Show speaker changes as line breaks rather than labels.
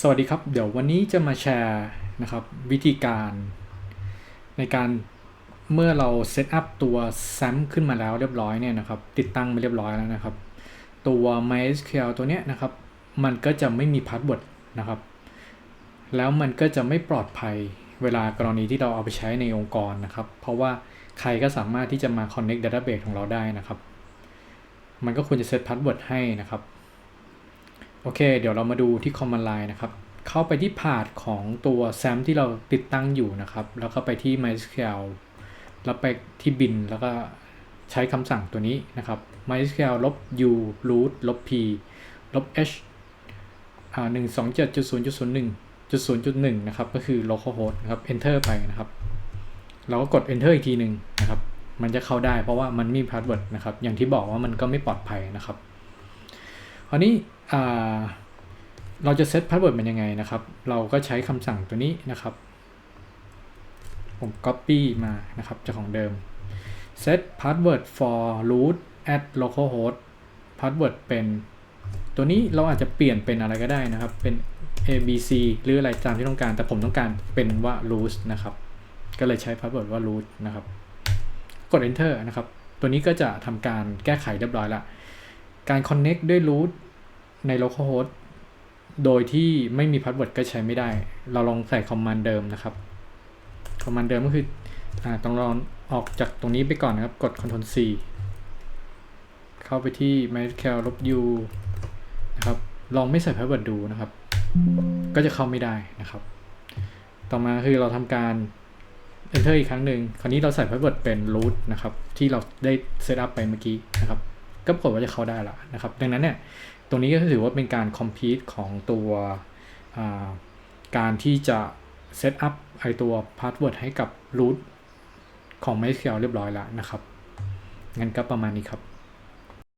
สวัสดีครับ เดี๋ยววันนี้จะมาแชร์นะครับวิธีการในการเมื่อเราเซตอัพตัว SAM ขึ้นมาแล้วเรียบร้อยเนี่ยนะครับ ติดตั้งมาเรียบร้อยแล้วนะครับ ตัว MySQL ตัวเนี้ยนะครับ มันก็จะไม่มีพาสเวิร์ดนะครับ แล้วมันก็จะไม่ปลอดภัยเวลากรณีที่เราเอาไปใช้ในองค์กรนะครับ เพราะว่าใครก็สามารถที่จะมา connect database ของเราได้นะครับ มันก็ควรจะเซตพาสเวิร์ดให้นะครับ โอเค เดี๋ยวเรามาดูที่ command line นะครับ เข้าไปที่ path ของตัว SAM ที่เราติดตั้งอยู่นะครับ แล้วก็ไปที่ MySQL แล้วไปที่ bin แล้วก็ใช้คำสั่งตัวนี้นะครับ MySQL ลบ u root ลบ p ลบ h อ่าหนึ่งสองเจ็ดจุดศูนย์จุดศูนย์หนึ่งจุดศูนย์จุดหนึ่งนะครับ ก็คือ localhost นะครับ enter ไปนะครับ เราก็กด enter อีกทีหนึ่งนะครับ มันจะเข้าได้เพราะว่ามันมี password นะครับ อย่างที่บอกว่ามันก็ไม่ปลอดภัยนะครับ คราวนี้ เราจะเซตพาสเวิร์ดมันยังไงนะครับ เราก็ใช้คำสั่งตัวนี้นะครับ ผม copy มานะครับจากของเดิม set password for root at localhost password เป็นตัวนี้เราอาจจะเปลี่ยนเป็นอะไรก็ได้นะครับ เป็น a b c หรืออะไรตามที่ต้องการ แต่ผมต้องการเป็นว่า root นะครับ ก็เลยใช้ password ว่า root นะครับ กด enter นะครับ ตัวนี้ก็จะทำการแก้ไขเรียบร้อยละ การ connect ด้วย root ใน localhost โดยที่ไม่มีพาสเวิร์ดก็ใช้ไม่ได้ เราลองใส่คอมมานด์เดิมนะครับ คอมมานด์เดิมก็คืออต้องลองออกจากตรงนี้ไปก่อนนะครับ กด Ctrl C เข้าไปที่ MySQL ลบ u นะครับ ลองไม่ใส่พาสเวิร์ดดูนะครับ ก็จะเข้าไม่ได้นะครับ ต่อมาคือเราทำการ enter อีกครั้งหนึ่ง คราวนี้เราใส่พาสเวิร์ดเป็น root นะครับ ที่เราได้เซตอัพไปเมื่อกี้นะครับ ก็ปรากฏว่าจะเข้าได้ละนะครับ ดังนั้นเนี่ย ตรงนี้ก็ถือว่าเป็นการคอมพีตของตัวการที่จะเซตอัพไอตัวพาสเวิร์ดให้กับ root ของ MySQL เรียบร้อยแล้วนะครับ งั้นก็ประมาณนี้ครับ